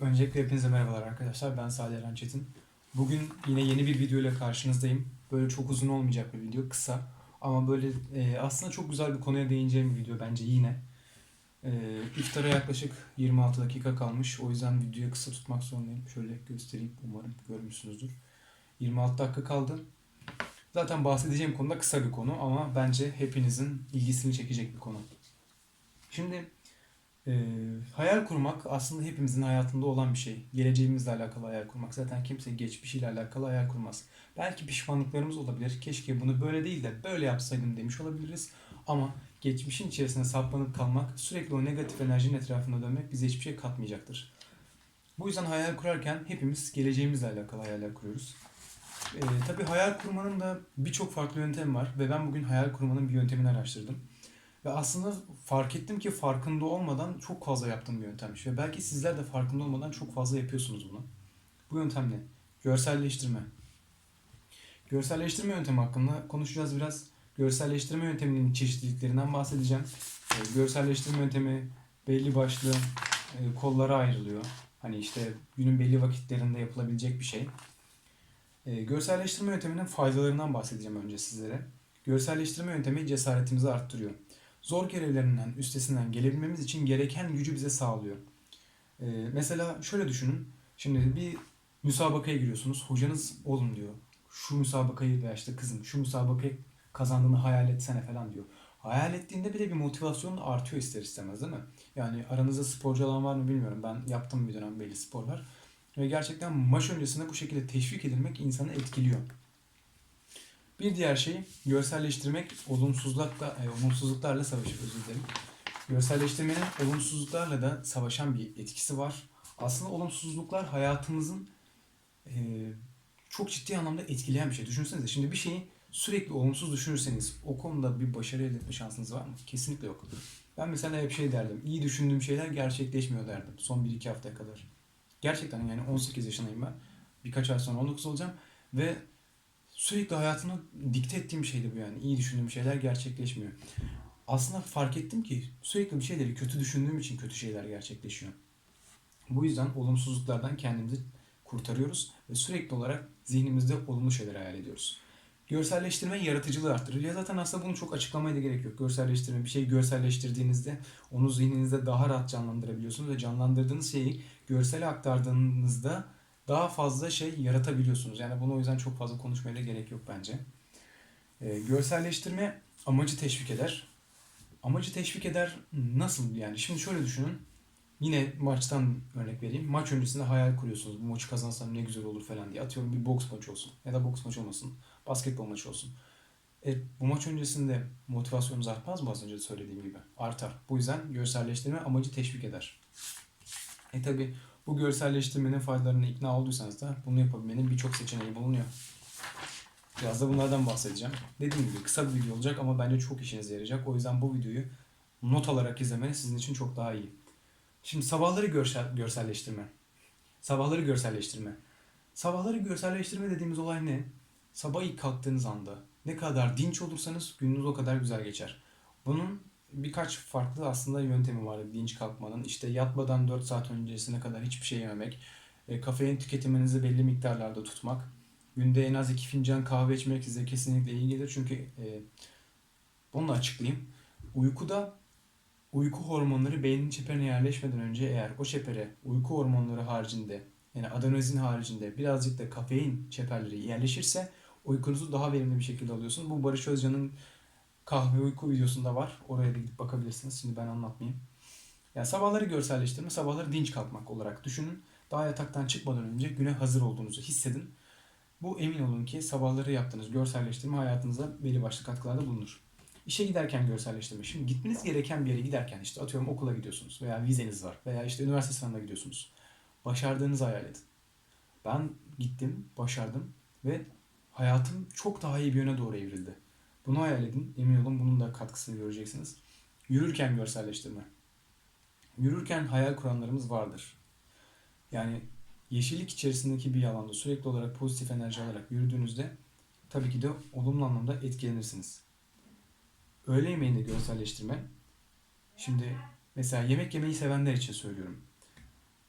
Öncelikle hepinize merhabalar arkadaşlar. Ben Salih Eren Çetin. Bugün yine yeni bir video ile karşınızdayım. Böyle çok uzun olmayacak bir video, kısa. Ama böyle e, aslında çok güzel bir konuya değineceğim bir video bence yine. E, iftara yaklaşık 26 dakika kalmış. O yüzden videoyu kısa tutmak zorundayım. Şöyle göstereyim. Umarım görmüşsünüzdür. 26 dakika kaldı. Zaten bahsedeceğim konu da kısa bir konu ama bence hepinizin ilgisini çekecek bir konu. Şimdi ee, hayal kurmak aslında hepimizin hayatında olan bir şey. Geleceğimizle alakalı hayal kurmak. Zaten kimse geçmişiyle alakalı hayal kurmaz. Belki pişmanlıklarımız olabilir. Keşke bunu böyle değil de böyle yapsaydım demiş olabiliriz. Ama geçmişin içerisine saplanıp kalmak, sürekli o negatif enerjinin etrafında dönmek bize hiçbir şey katmayacaktır. Bu yüzden hayal kurarken hepimiz geleceğimizle alakalı hayaller kuruyoruz. Ee, tabii hayal kurmanın da birçok farklı yöntemi var ve ben bugün hayal kurmanın bir yöntemini araştırdım. Ve aslında fark ettim ki farkında olmadan çok fazla yaptığım bir yöntemmiş. Ve belki sizler de farkında olmadan çok fazla yapıyorsunuz bunu. Bu yöntem ne? Görselleştirme. Görselleştirme yöntemi hakkında konuşacağız biraz. Görselleştirme yönteminin çeşitliliklerinden bahsedeceğim. Ee, Görselleştirme yöntemi belli başlı e, kollara ayrılıyor. Hani işte günün belli vakitlerinde yapılabilecek bir şey. Ee, Görselleştirme yönteminin faydalarından bahsedeceğim önce sizlere. Görselleştirme yöntemi cesaretimizi arttırıyor zor görevlerinden üstesinden gelebilmemiz için gereken gücü bize sağlıyor. Ee, mesela şöyle düşünün. Şimdi bir müsabakaya giriyorsunuz. Hocanız oğlum diyor. Şu müsabakayı veya işte kızım şu müsabakayı kazandığını hayal etsene falan diyor. Hayal ettiğinde bir de bir motivasyon artıyor ister istemez değil mi? Yani aranızda sporcu olan var mı bilmiyorum. Ben yaptım bir dönem belli sporlar. Ve gerçekten maç öncesinde bu şekilde teşvik edilmek insanı etkiliyor. Bir diğer şey görselleştirmek olumsuzlukla, e, olumsuzluklarla savaşır özür dilerim. Görselleştirmenin olumsuzluklarla da savaşan bir etkisi var. Aslında olumsuzluklar hayatımızın e, çok ciddi anlamda etkileyen bir şey. Düşünsenize şimdi bir şeyi sürekli olumsuz düşünürseniz o konuda bir başarı elde etme şansınız var mı? Kesinlikle yok. Ben mesela hep şey derdim. İyi düşündüğüm şeyler gerçekleşmiyor derdim. Son 1-2 haftaya kadar. Gerçekten yani 18 yaşındayım ben. Birkaç ay sonra 19 olacağım. Ve sürekli hayatımı dikte ettiğim şeydi bu yani. İyi düşündüğüm şeyler gerçekleşmiyor. Aslında fark ettim ki sürekli bir şeyleri kötü düşündüğüm için kötü şeyler gerçekleşiyor. Bu yüzden olumsuzluklardan kendimizi kurtarıyoruz ve sürekli olarak zihnimizde olumlu şeyler hayal ediyoruz. Görselleştirme yaratıcılığı arttırır. Ya zaten aslında bunu çok açıklamaya da gerek yok. Görselleştirme bir şey görselleştirdiğinizde onu zihninizde daha rahat canlandırabiliyorsunuz ve canlandırdığınız şeyi görsele aktardığınızda daha fazla şey yaratabiliyorsunuz. Yani bunu o yüzden çok fazla konuşmaya da gerek yok bence. E, görselleştirme amacı teşvik eder. Amacı teşvik eder nasıl yani? Şimdi şöyle düşünün. Yine maçtan örnek vereyim. Maç öncesinde hayal kuruyorsunuz. Bu maçı kazansam ne güzel olur falan diye. Atıyorum bir boks maçı olsun. Ya da boks maçı olmasın. Basketbol maçı olsun. E, bu maç öncesinde motivasyonunuz artmaz mı az önce söylediğim gibi? Artar. Bu yüzden görselleştirme amacı teşvik eder. E tabi bu görselleştirmenin faydalarına ikna olduysanız da bunu yapabilmenin birçok seçeneği bulunuyor. Biraz da bunlardan bahsedeceğim. Dediğim gibi kısa bir video olacak ama bence çok işinize yarayacak. O yüzden bu videoyu not alarak izlemeniz sizin için çok daha iyi. Şimdi sabahları görsel, görselleştirme. Sabahları görselleştirme. Sabahları görselleştirme dediğimiz olay ne? Sabah ilk kalktığınız anda ne kadar dinç olursanız gününüz o kadar güzel geçer. Bunun birkaç farklı aslında yöntemi var dinç kalkmanın. İşte yatmadan 4 saat öncesine kadar hiçbir şey yememek, e, kafein tüketiminizi belli miktarlarda tutmak, günde en az 2 fincan kahve içmek size kesinlikle iyi gelir. Çünkü e, bunu açıklayayım. Uykuda uyku hormonları beynin çeperine yerleşmeden önce eğer o çepere uyku hormonları haricinde yani adenozin haricinde birazcık da kafein çeperleri yerleşirse uykunuzu daha verimli bir şekilde alıyorsun. Bu Barış Özcan'ın kahve uyku videosunda var. Oraya da gidip bakabilirsiniz. Şimdi ben anlatmayayım. Yani sabahları görselleştirme, sabahları dinç kalkmak olarak düşünün. Daha yataktan çıkmadan önce güne hazır olduğunuzu hissedin. Bu emin olun ki sabahları yaptığınız görselleştirme hayatınıza belli başlı katkılarda bulunur. İşe giderken görselleştirme. Şimdi gitmeniz gereken bir yere giderken işte atıyorum okula gidiyorsunuz veya vizeniz var veya işte üniversite sınavına gidiyorsunuz. Başardığınızı hayal edin. Ben gittim, başardım ve hayatım çok daha iyi bir yöne doğru evrildi. Bunu hayal edin. Emin olun bunun da katkısını göreceksiniz. Yürürken görselleştirme. Yürürken hayal kuranlarımız vardır. Yani yeşillik içerisindeki bir alanda sürekli olarak pozitif enerji alarak yürüdüğünüzde tabii ki de olumlu anlamda etkilenirsiniz. Öğle yemeğinde görselleştirme. Şimdi mesela yemek yemeyi sevenler için söylüyorum.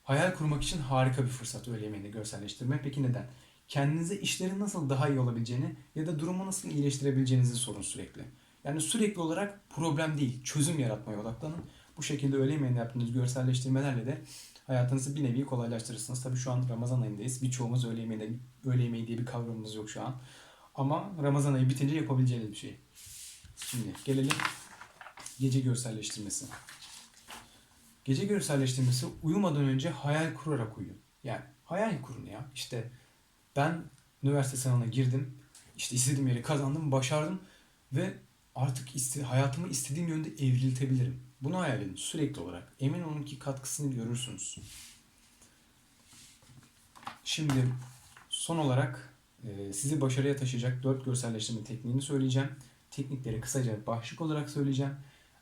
Hayal kurmak için harika bir fırsat öğle yemeğinde görselleştirme. Peki neden? Kendinize işlerin nasıl daha iyi olabileceğini ya da durumu nasıl iyileştirebileceğinizi sorun sürekli. Yani sürekli olarak problem değil, çözüm yaratmaya odaklanın. Bu şekilde öğle yemeğinde yaptığınız görselleştirmelerle de hayatınızı bir nevi kolaylaştırırsınız. Tabii şu an Ramazan ayındayız. Birçoğumuz öğle yemeğinde, öğle yemeği diye bir kavramımız yok şu an. Ama Ramazan ayı bitince yapabileceğiniz bir şey. Şimdi gelelim gece görselleştirmesi. Gece görselleştirmesi uyumadan önce hayal kurarak uyuyun. Yani hayal kurun ya. İşte ben üniversite sınavına girdim. İşte istediğim yeri kazandım, başardım ve artık iste, hayatımı istediğim yönde evriltebilirim. Bunu hayal edin sürekli olarak. Emin olun ki katkısını görürsünüz. Şimdi son olarak e, sizi başarıya taşıyacak dört görselleştirme tekniğini söyleyeceğim. Teknikleri kısaca başlık olarak söyleyeceğim.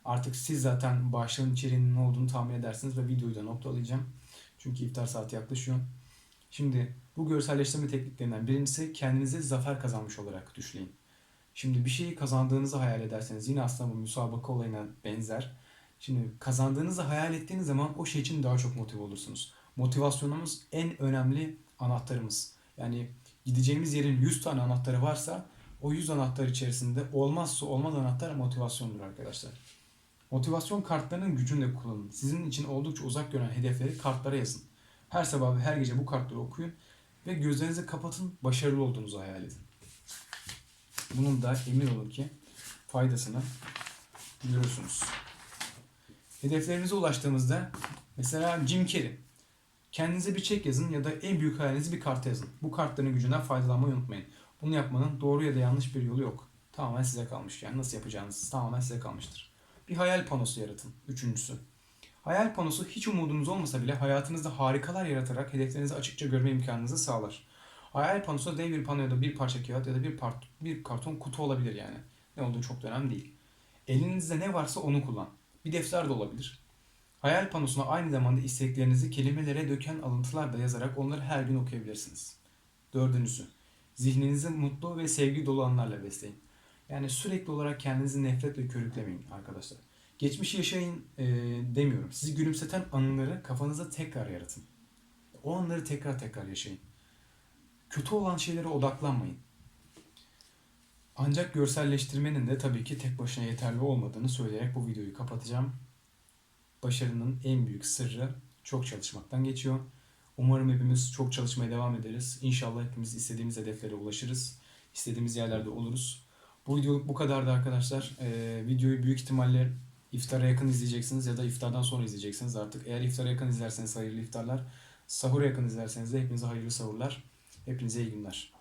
Artık siz zaten başlığın içeriğinin ne olduğunu tahmin edersiniz ve videoyu da noktalayacağım. Çünkü iftar saati yaklaşıyor. Şimdi bu görselleştirme tekniklerinden birincisi kendinize zafer kazanmış olarak düşünün. Şimdi bir şeyi kazandığınızı hayal ederseniz yine aslında bu müsabaka olayına benzer. Şimdi kazandığınızı hayal ettiğiniz zaman o şey için daha çok motive olursunuz. Motivasyonumuz en önemli anahtarımız. Yani gideceğimiz yerin 100 tane anahtarı varsa o 100 anahtar içerisinde olmazsa olmaz anahtar motivasyondur arkadaşlar. Motivasyon kartlarının gücünü de kullanın. Sizin için oldukça uzak gören hedefleri kartlara yazın. Her sabah ve her gece bu kartları okuyun ve gözlerinizi kapatın, başarılı olduğunuzu hayal edin. Bunun da emin olun ki faydasını görürsünüz. Hedeflerinize ulaştığımızda mesela Jim Carrey. Kendinize bir çek yazın ya da en büyük hayalinizi bir karta yazın. Bu kartların gücünden faydalanmayı unutmayın. Bunu yapmanın doğru ya da yanlış bir yolu yok. Tamamen size kalmış. Yani nasıl yapacağınız tamamen size kalmıştır. Bir hayal panosu yaratın. Üçüncüsü. Hayal panosu hiç umudunuz olmasa bile hayatınızda harikalar yaratarak hedeflerinizi açıkça görme imkanınızı sağlar. Hayal panosu dev bir pano ya da bir parça kağıt ya da bir, part, bir karton kutu olabilir yani. Ne olduğu çok da önemli değil. Elinizde ne varsa onu kullan. Bir defter de olabilir. Hayal panosuna aynı zamanda isteklerinizi kelimelere döken alıntılar da yazarak onları her gün okuyabilirsiniz. Dördüncüsü. Zihninizi mutlu ve sevgi dolu anlarla besleyin. Yani sürekli olarak kendinizi nefretle körüklemeyin arkadaşlar. Geçmişi yaşayın e, demiyorum. Sizi gülümseten anıları kafanızda tekrar yaratın. O anları tekrar tekrar yaşayın. Kötü olan şeylere odaklanmayın. Ancak görselleştirmenin de tabii ki tek başına yeterli olmadığını söyleyerek bu videoyu kapatacağım. Başarının en büyük sırrı çok çalışmaktan geçiyor. Umarım hepimiz çok çalışmaya devam ederiz. İnşallah hepimiz istediğimiz hedeflere ulaşırız. İstediğimiz yerlerde oluruz. Bu video bu kadardı arkadaşlar. Ee, videoyu büyük ihtimalle iftara yakın izleyeceksiniz ya da iftardan sonra izleyeceksiniz artık. Eğer iftara yakın izlerseniz hayırlı iftarlar. Sahura yakın izlerseniz de hepinize hayırlı sahurlar. Hepinize iyi günler.